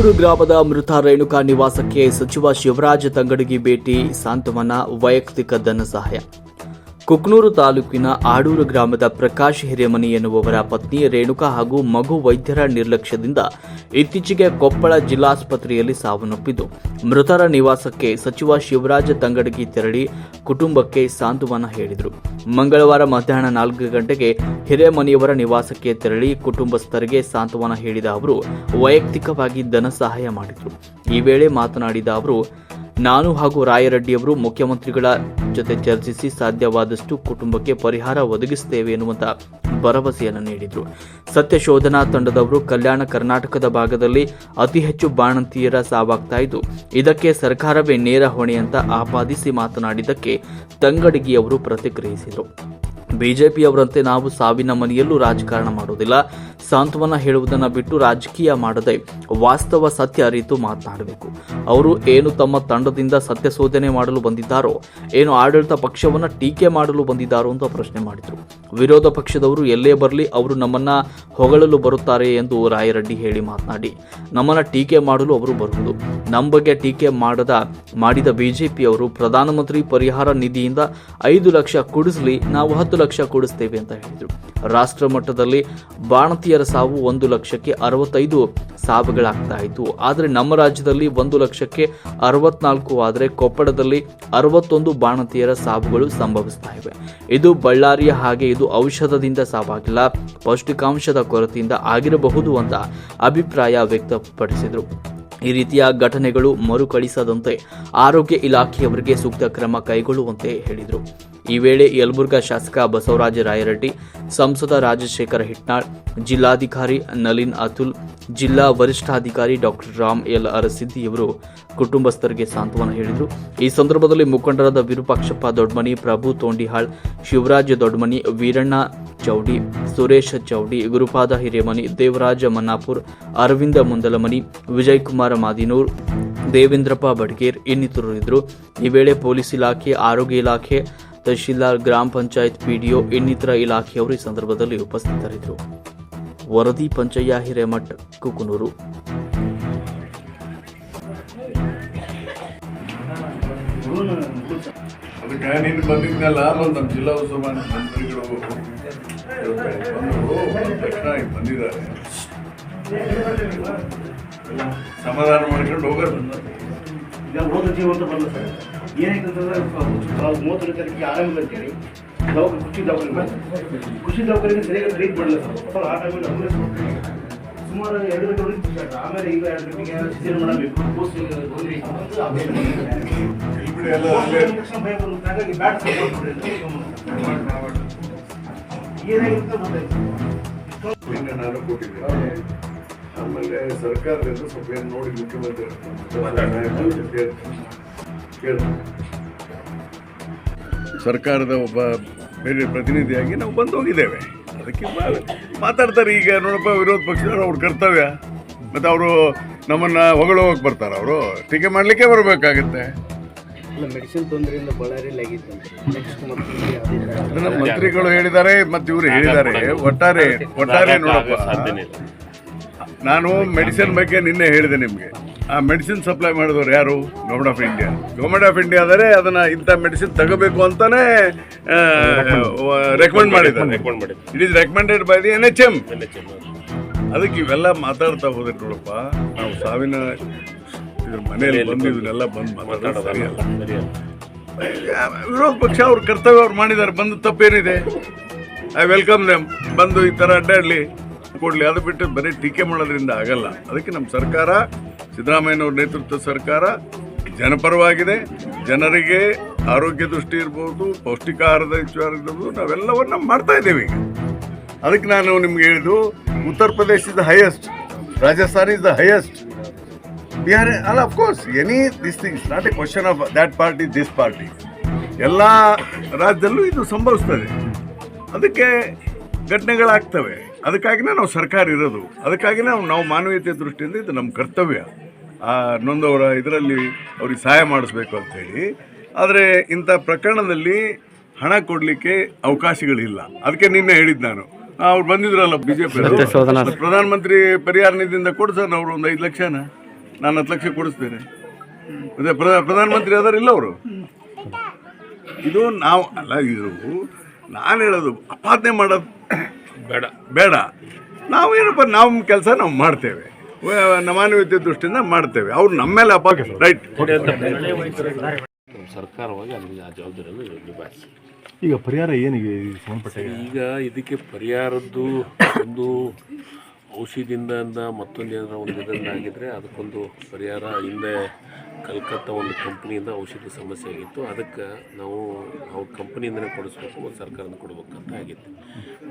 ಆಡೂರು ಗ್ರಾಮದ ಮೃತ ರೇಣುಕಾ ನಿವಾಸಕ್ಕೆ ಸಚಿವ ಶಿವರಾಜ ತಂಗಡಗಿ ಭೇಟಿ, ಸಾಂತ್ವನ, ವೈಯಕ್ತಿಕ ಧನ ಸಹಾಯ. ಕುಕ್ನೂರು ತಾಲೂಕಿನ ಆಡೂರು ಗ್ರಾಮದ ಪ್ರಕಾಶ್ ಹಿರೇಮನಿ ಎನ್ನುವವರ ಪತ್ನಿ ರೇಣುಕಾ ಹಾಗೂ ಮಗು ವೈದ್ಯರ ನಿರ್ಲಕ್ಷ್ಯದಿಂದ ಇತ್ತೀಚೆಗೆ ಕೊಪ್ಪಳ ಜಿಲ್ಲಾಸ್ಪತ್ರೆಯಲ್ಲಿ ಸಾವನ್ನಪ್ಪಿದ್ದು. ಮೃತರ ನಿವಾಸಕ್ಕೆ ಸಚಿವ ಶಿವರಾಜ ತಂಗಡಗಿ ತೆರಳಿ ಕುಟುಂಬಕ್ಕೆ ಸಾಂತ್ವನ ಹೇಳಿದರು. ಮಂಗಳವಾರ ಮಧ್ಯಾಹ್ನ ನಾಲ್ಕು ಗಂಟೆಗೆ ಹಿರೇಮನಿಯವರ ನಿವಾಸಕ್ಕೆ ತೆರಳಿ ಕುಟುಂಬಸ್ಥರಿಗೆ ಸಾಂತ್ವನ ಹೇಳಿದ ಅವರು, ವೈಯಕ್ತಿಕವಾಗಿ ಧನ ಸಹಾಯ ಮಾಡಿದರು. ಈ ವೇಳೆ ಮಾತನಾಡಿದ ಅವರು ನಾನು ಹಾಗೂ ರಾಯರೆಡ್ಡಿಯವರು ಮುಖ್ಯಮಂತ್ರಿಗಳ ಜೊತೆ ಚರ್ಚಿಸಿ ಸಾಧ್ಯವಾದಷ್ಟು ಕುಟುಂಬಕ್ಕೆ ಪರಿಹಾರ ಒದಗಿಸುತ್ತೇವೆ ಎನ್ನುವಂತ ಭರವಸೆಯನ್ನು ನೀಡಿದರು. ಸತ್ಯಶೋಧನಾ ತಂಡದವರು ಕಲ್ಯಾಣ ಕರ್ನಾಟಕದ ಭಾಗದಲ್ಲಿ ಅತಿ ಹೆಚ್ಚು ಬಾಣಂತಿಯರ ಸಾವಾಗ್ತಾ ಇದ್ದು, ಇದಕ್ಕೆ ಸರ್ಕಾರವೇ ನೇರ ಹೊಣೆ ಅಂತ ಆಪಾದಿಸಿ ಮಾತನಾಡಿದ್ದಕ್ಕೆ ತಂಗಡಗಿಯವರು ಪ್ರತಿಕ್ರಿಯಿಸಿದರು. ಬಿಜೆಪಿಯವರಂತೆ ನಾವು ಸಾವಿನ ಮನೆಯಲ್ಲೂ ರಾಜಕಾರಣ ಮಾಡುವುದಿಲ್ಲ. ಸಾಂತ್ವನ ಹೇಳುವುದನ್ನು ಬಿಟ್ಟು ರಾಜಕೀಯ ಮಾಡದೆ ವಾಸ್ತವ ಸತ್ಯ ಅರಿತು ಮಾತನಾಡಬೇಕು. ಅವರು ಏನು ತಮ್ಮ ತಂಡದಿಂದ ಸತ್ಯ ಶೋಧನೆ ಮಾಡಲು ಬಂದಿದ್ದಾರೋ, ಏನು ಆಡಳಿತ ಪಕ್ಷವನ್ನು ಟೀಕೆ ಮಾಡಲು ಬಂದಿದ್ದಾರೋ ಅಂತ ಪ್ರಶ್ನೆ ಮಾಡಿದರು. ವಿರೋಧ ಪಕ್ಷದವರು ಎಲ್ಲೇ ಬರಲಿ ಅವರು ನಮ್ಮನ್ನ ಹೊಗಳಲು ಬರುತ್ತಾರೆ ಎಂದು ರಾಯರೆಡ್ಡಿ ಹೇಳಿ ಮಾತನಾಡಿ, ನಮ್ಮನ್ನ ಟೀಕೆ ಮಾಡಲು ಅವರು ಬರುವುದು. ನಮ್ಮ ಬಗ್ಗೆ ಟೀಕೆ ಮಾಡದ, ಮಾಡಿದ ಬಿಜೆಪಿಯವರು ಪ್ರಧಾನಮಂತ್ರಿ ಪರಿಹಾರ ನಿಧಿಯಿಂದ ಐದು ಲಕ್ಷ ಕೊಡಿಸಲಿ, ನಾವು ಹತ್ತು ಲಕ್ಷ ಕೊಡಿಸ್ತೇವೆ ಅಂತ ಹೇಳಿದರು. ರಾಷ್ಟ್ರ ಮಟ್ಟದಲ್ಲಿ ಸಾವು ಒಂದು ಲಕ್ಷಕ್ಕೆ ಅರವತ್ತೈದು ಸಾವುಗಳಾಗ್ತಾ ಇತ್ತು. ಆದರೆ ನಮ್ಮ ರಾಜ್ಯದಲ್ಲಿ ಒಂದು ಲಕ್ಷಕ್ಕೆ ಅರವತ್ನಾಲ್ಕು ಆದರೆ ಕೊಪ್ಪಳದಲ್ಲಿ ಅರವತ್ತೊಂದು ಬಾಣತಿಯರ ಸಾವುಗಳು ಸಂಭವಿಸ್ತಾ ಇವೆ. ಇದು ಬಳ್ಳಾರಿಯ ಹಾಗೆ ಇದು ಔಷಧದಿಂದ ಸಾವಾಗಿಲ್ಲ. ಪೌಷ್ಟಿಕಾಂಶದ ಕೊರತೆಯಿಂದ ಆಗಿರಬಹುದು ಅಂತ ಅಭಿಪ್ರಾಯ ವ್ಯಕ್ತಪಡಿಸಿದರು. ಈ ರೀತಿಯ ಘಟನೆಗಳು ಮರುಕಳಿಸದಂತೆ ಆರೋಗ್ಯ ಇಲಾಖೆಯವರಿಗೆ ಸೂಕ್ತ ಕ್ರಮ ಕೈಗೊಳ್ಳುವಂತೆ ಹೇಳಿದರು. ಈ ವೇಳೆ ಯಲಬುರ್ಗಾ ಶಾಸಕ ಬಸವರಾಜ ರಾಯರೆಡ್ಡಿ, ಸಂಸದ ರಾಜಶೇಖರ ಹಿಟ್ನಾಳ್, ಜಿಲ್ಲಾಧಿಕಾರಿ ನಲಿನ್ ಅತುಲ್, ಜಿಲ್ಲಾ ವರಿಷ್ಠಾಧಿಕಾರಿ ಡಾಕ್ಟರ್ ರಾಮ್ ಎಲ್. ಅರಸಿದ್ದಿ ಅವರು ಕುಟುಂಬಸ್ಥರಿಗೆ ಸಾಂತ್ವನ ಹೇಳಿದರು. ಈ ಸಂದರ್ಭದಲ್ಲಿ ಮುಖಂಡರಾದ ವಿರೂಪಾಕ್ಷಪ್ಪ ದೊಡ್ಮನಿ ಪ್ರಭು ತೋಂಡಿಹಾಳ್, ಶಿವರಾಜ ದೊಡ್ಮನಿ ವೀರಣ್ಣ ಚೌಡಿ, ಸುರೇಶ್ ಚೌಡಿ, ಗುರುಪಾದ ಹಿರೇಮನಿ, ದೇವರಾಜ ಮನ್ನಾಪುರ್, ಅರವಿಂದ ಮುಂದಲಮನಿ, ವಿಜಯಕುಮಾರ ಮಾದಿನೂರ್, ದೇವೇಂದ್ರಪ್ಪ ಬಡ್ಗೇರ್ ಇನ್ನಿತರರು ಇದ್ದರು ಈ ವೇಳೆ ಪೊಲೀಸ್ ಇಲಾಖೆ, ಆರೋಗ್ಯ ಇಲಾಖೆ ತಹಶೀಲ್ದಾರ್, ಗ್ರಾಮ ಪಂಚಾಯತ್ ಪಿಡಿಒ, ಇನ್ನಿತರ ಇಲಾಖೆಯವರು ಈ ಸಂದರ್ಭದಲ್ಲಿ ಉಪಸ್ಥಿತರಿದ್ದರು. ವರದಿ ಪಂಚಯ್ಯ ಹಿರೇಮಠ್, ಕುಕುನೂರು. ಅದಕ್ಕೆ ನೀನು ಬಂದಿದ್ನಲ್ಲ, ಬಂದು ನಮ್ಮ ಜಿಲ್ಲಾ ಉಸ್ತುವಾರಿ ಮಂತ್ರಿಗಳು. ಬಂದು ತಕ್ಷಣ ಈಗ ಬಂದಿದ್ದಾರೆ. ಸಮಾಧಾನ ಮಾಡ್ಕೊಂಡು ಹೋಗೋದು ಈಗ ಮೃತ ಜೀವ ಅಂತ ಬಂದ ಸರ್. ಏನಾಯ್ತು ಅಂತಂದ್ರೆ ನಾವು ಮೂವತ್ತನೇ ತಾರೀಕಿಗೆ ಆರಂಭ ಅಂತೇಳಿ ದವಾಖಾನೆ ಖುಷಿ ದವಾಖಾನೆ. ಖುಷಿ ದವಾಖಾನೆಗೆ ಸರಿಯಾಗಿ ಟ್ರೀಟ್ ಮಾಡಲಿಲ್ಲ ಸರ್. ಆ ಟೈಮಲ್ಲಿ ಆಂಬುಲೆನ್ಸ್ ಸುಮಾರು ಎರಡು ಗಂಟೆ ಸರ್. ಆಮೇಲೆ ಈಗ ಎರಡು ಗಂಟೆಗೆ ಸಿಜರ್ ಮಾಡಬೇಕು. ಪೋಸ್ಟ್ ಭಯ ಬಂತು ಹಾಗಾಗಿ ಬ್ಯಾಟ್ ಏನಾಗಿತ್ತು ಗೊತ್ತಾಯ್ತು. ನಾನು ಕೊಟ್ಟಿದ್ದೆ ಆಮೇಲೆ ಸರ್ಕಾರದಿಂದ ಸ್ವಲ್ಪ ಏನು ನೋಡಿ ಮುಖ್ಯಮಂತ್ರಿ ಸರ್ಕಾರದ ಒಬ್ಬ ಬೇರೆ ಪ್ರತಿನಿಧಿಯಾಗಿ ನಾವು ಬಂದು ಹೋಗಿದ್ದೇವೆ. ಅದಕ್ಕೆ ಮಾ- ಮಾತಾಡ್ತಾರೆ ಈಗ ನೋಡಪ್ಪ ವಿರೋಧ ಪಕ್ಷದವ್ರು ಅವ್ರ ಕರ್ತವ್ಯ. ಮತ್ತು ಅವರು ನಮ್ಮನ್ನು ಹೊಗಳೋಗಕ್ಕೆ ಬರ್ತಾರೆ ಅವರು. ಟೀಕೆ ಮಾಡಲಿಕ್ಕೆ ಬರಬೇಕಾಗತ್ತೆ. ಮಂತ್ರಿಗಳು ಹೇಳಿದ್ದಾರೆ ಮತ್ತು ಇವರು ಹೇಳಿದ್ದಾರೆ. ಒಟ್ಟಾರೆ ಒಟ್ಟಾರೆ ನೋಡಪ್ಪ. ನಾನು ಮೆಡಿಸಿನ್ ಬಗ್ಗೆ ನಿನ್ನೆ ಹೇಳಿದೆ ನಿಮಗೆ. ಆ ಮೆಡಿಸಿನ್ ಸಪ್ಲೈ ಮಾಡಿದವರು ಯಾರು? Government of India government of India ಆದರೆ ಅದನ್ನ ಇಂಥ ಮೆಡಿಸಿನ್ ತಗೋಬೇಕು ಅಂತಾನೆ ರೆಕಮೆಂಡ್ ಮಾಡಿದ್ದಾರೆ. It is recommended by the N H M ಅದಕ್ಕೆ ಇವೆಲ್ಲ ಮಾತಾಡ್ತಾ ಹೋದ್ರೆ ನೋಡಪ್ಪ ನಾವು ಸಾವಿನ ಇದ್ರ ಮನೆಯಲ್ಲಿ ಬಂದು ಇದನ್ನೆಲ್ಲ ಬಂದು ಮಾತಾಡೋದು ವಿರೋಧ ಪಕ್ಷ ಅವ್ರ ಕರ್ತವ್ಯ ಅವ್ರು ಮಾಡಿದ್ದಾರೆ ಬಂದು ತಪ್ಪೇನಿದೆ. ಐ ವೆಲ್ಕಮ್ ದೆಮ್ ಬಂದು ಈ ಥರ ಅಡ್ಡಾಡಲಿ. ಕೊಡಲಿ ಅದು ಬಿಟ್ಟು ಬರೀ ಟೀಕೆ ಮಾಡೋದ್ರಿಂದ ಆಗಲ್ಲ. ಅದಕ್ಕೆ ನಮ್ಮ ಸರ್ಕಾರ, ಸಿದ್ದರಾಮಯ್ಯನವ್ರ ನೇತೃತ್ವದ ಸರ್ಕಾರ ಜನಪರವಾಗಿದೆ. ಜನರಿಗೆ ಆರೋಗ್ಯ ದೃಷ್ಟಿ ಇರ್ಬೋದು, ಪೌಷ್ಟಿಕಾಹಾರದ ವಿಚಾರ ಇರ್ಬೋದು, ನಾವೆಲ್ಲವನ್ನ ಮಾಡ್ತಾ ಇದ್ದೇವೆ ಈಗ. ಅದಕ್ಕೆ ನಾನು ನಿಮ್ಗೆ ಹೇಳಿದ್ದು, Uttar Pradesh is the highest Rajasthan is the highest Bihar ಅಲ್ಲ of course any this things not a question of that party this party ಎಲ್ಲ ರಾಜ್ಯದಲ್ಲೂ ಇದು ಸಂಭವಿಸ್ತದೆ. ಅದಕ್ಕೆ ಘಟನೆಗಳಾಗ್ತವೆ. ಅದಕ್ಕಾಗಿನೇ ನಾವು ಸರ್ಕಾರ ಇರೋದು. ಅದಕ್ಕಾಗಿನೇ ನಾವು ನಾವು ಮಾನವೀಯತೆ ದೃಷ್ಟಿಯಿಂದ ಇದು ನಮ್ಮ ಕರ್ತವ್ಯ. ಆ ನೊಂದವರ ಇದರಲ್ಲಿ ಅವ್ರಿಗೆ ಸಹಾಯ ಮಾಡಿಸ್ಬೇಕು ಅಂತೇಳಿ ಆದರೆ ಇಂಥ ಪ್ರಕರಣದಲ್ಲಿ ಹಣ ಕೊಡಲಿಕ್ಕೆ ಅವಕಾಶಗಳಿಲ್ಲ. ಅದಕ್ಕೆ ನಿನ್ನೆ ಹೇಳಿದ್ದು ನಾನು. ಅವ್ರು ಬಂದಿದ್ರಲ್ಲ ಬಿ ಜೆ ಪಿ ಪ್ರಧಾನಮಂತ್ರಿ ಪರಿಹಾರ ನಿಧಿಯಿಂದ ಕೊಡು ಅವರು ಒಂದು ಐದು ಲಕ್ಷನ. ನಾನು ಹತ್ತು ಲಕ್ಷ ಕೊಡಿಸ್ತೇನೆ. ಅದೇ ಪ್ರಧಾ- ಪ್ರಧಾನಮಂತ್ರಿ ಇಲ್ಲ ಅವರು. ಇದು ನಾವು ಅಲ್ಲ ಇದು ನಾನು ಹೇಳೋದು ಅಪಾದನೆ ಮಾಡೋದು ಬೇಡ ಬೇಡ. ನಾವು ಏನಪ್ಪ ನಮ್ಮ ಕೆಲಸ ನಾವು ಮಾಡ್ತೇವೆ. ಮಾನವೀಯತೆ ದೃಷ್ಟಿಯಿಂದ ಮಾಡ್ತೇವೆ. ಅವ್ರು ನಮ್ಮ ಮೇಲೆ ಅಪ್ಪ ರೈಟ್ ಸರ್ಕಾರವಾಗಿ ಅದಕ್ಕೆ ಆ ಜವಾಬ್ದಾರಿಯನ್ನು ನಿಭಾಯಿಸಿ. ಈಗ ಪರಿಹಾರ ಏನಿಗೆ ಈಗ ಇದಕ್ಕೆ ಪರಿಹಾರದ್ದು ಒಂದು ಔಷಧಿಯಿಂದ ಅಂದ ಮತ್ತೊಂದು ಏನಾರ ಒಂದು ಇದರಿಂದ ಆಗಿದ್ರೆ ಅದಕ್ಕೊಂದು ಪರಿಹಾರ ಹಿಂದೆ ಕಲ್ಕತ್ತಾ ಒಂದು ಕಂಪ್ನಿಯಿಂದ ಔಷಧಿ ಸಮಸ್ಯೆ ಆಗಿತ್ತು. ಅದಕ್ಕೆ ನಾವು ಅವ್ರ ಕಂಪ್ನಿಯಿಂದನೇ ಕೊಡಿಸ್ಬೇಕು ಮತ್ತು ಸರ್ಕಾರದಿಂದ ಕೊಡ್ಬೇಕಂತ ಆಗಿತ್ತು.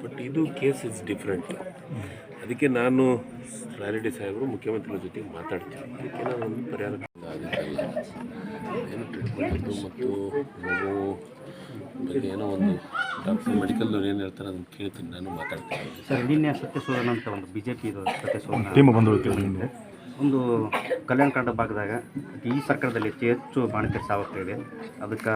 ಬಟ್ ಇದು ಕೇಸ್ ಇಸ್ ಡಿಫ್ರೆಂಟ್ ಅದಕ್ಕೆ ನಾನು ರಾಯರೆಡ್ಡಿ ಸಾಹೇಬರು ಮುಖ್ಯಮಂತ್ರಿಗಳ ಜೊತೆಗೆ ಮಾತಾಡ್ತೀನಿ. ಅದಕ್ಕೆ ನಾನು ಒಂದು ಪರಿಹಾರ ಆಗುತ್ತಲ್ಲ ಏನು ಟ್ರೀಟ್ಮೆಂಟ್ ಮತ್ತು ಮಗು ಬಗ್ಗೆ ಏನೋ ಒಂದು ಡಾಕ್ಟರ್ ಮೆಡಿಕಲ್ ಏನು ಹೇಳ್ತಾರೆ ಅದನ್ನು ಕೇಳ್ತೀನಿ ನಾನು ಮಾತಾಡ್ತೀನಿ. ಸರ್ ನಿನ್ನೆ ಸತ್ಯಶೋಧನ ಅಂತ ಒಂದು ಬಿ ಜೆ ಪಿ ಇದು ಸತ್ಯಶೋಧನ ಟೀಮ್ ಬಂದು ನಿನ್ನೆ. ಒಂದು ಕಲ್ಯಾಣ ಕರ್ನಾಟಕ ಭಾಗದಾಗ ಈ ಸರ್ಕಾರದಲ್ಲಿ ಅತಿ ಹೆಚ್ಚು ಬಾಣತಿಯರು ಸಾವಾಗ್ತಾ ಇದೆ ಅದಕ್ಕೆ